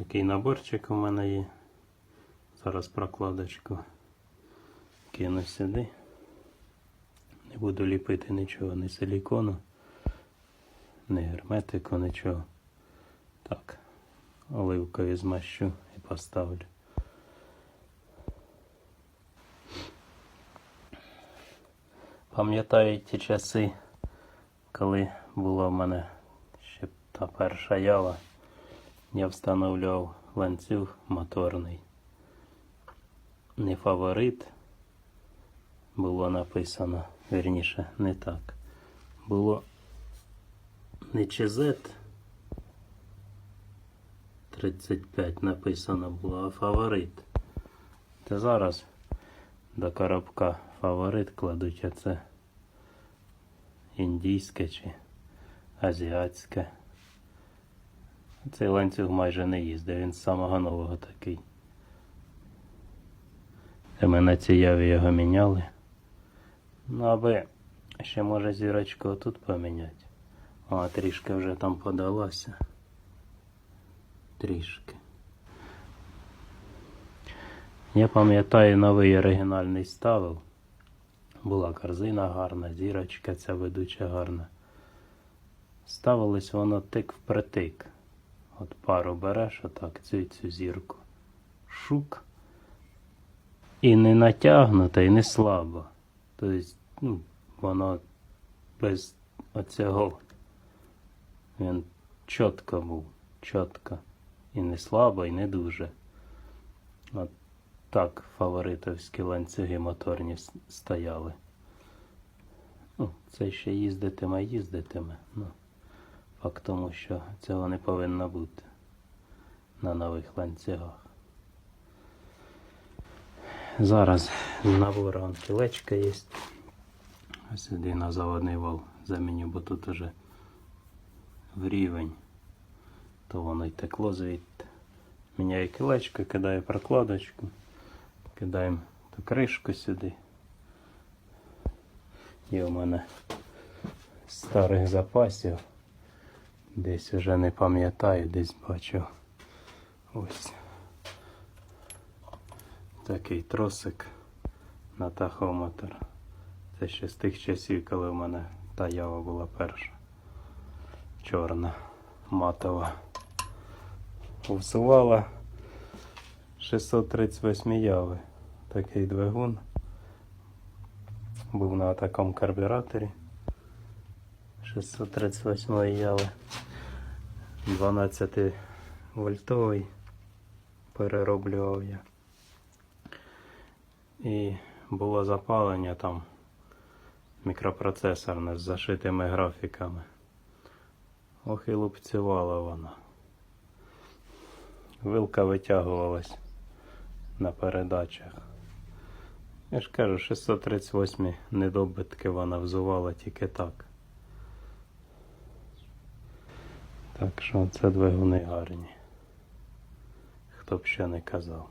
Такий наборчик у мене є. Зараз прокладочку кину сюди. Не буду ліпити нічого, ні силікону, ні герметику, нічого. Так, оливкою змащу і поставлю. Пам'ятаю ті часи, коли була в мене ще та перша ява, я встановлював ланцюг моторний. Не фаворит було написано, вірніше, не так. Було не ЧЗ 35 написано було, а фаворит. Та зараз до коробка фаворит кладуть, а це індійське чи азіатське. Цей ланцюг майже не їздить, він з самого нового такий. Та ми на цій яві його міняли. Ну, аби ще може зірочку тут поміняти. О, трішки вже там подалася. Трішки. Я пам'ятаю, новий оригінальний ставив. Була корзина гарна, зірочка ця ведуча гарна. Ставилось воно тик впритик. От пару береш, отак, цю цю зірку. Шук. І не натягнута, і не слабо. Тобто, ну, воно без оцього. Він чітко був, чітко. І не слабо, і не дуже. От так фаворитовські ланцюги моторні стояли. Ну, це ще їздитиме, їздитиме. Ну, в тому, що цього не повинно бути на нових ланцюгах. Зараз набор вон кілечка є. Ось сюди на заводний вал заміню, бо тут уже в рівень, то воно й текло звідти. Міняю кілечко, кидаю прокладочку, кидаємо ту кришку сюди. Є у мене старих запасів. Десь вже не пам'ятаю, десь бачив. Ось такий тросик на тахометр. Це ще з тих часів, коли в мене та ява була перша. Чорна, матова. Всувала 638 яви. Такий двигун. Був на такому карбюраторі. 638 яви. 12 вольтовий. Перероблював я. І було запалення там мікропроцесорне з зашитими графіками. Ох і лупцювала вона. Вилка витягувалась на передачах. Я ж кажу, 638 недобитки вона взувала тільки так. Так що це двигуни гарні. Хто б ще не казав.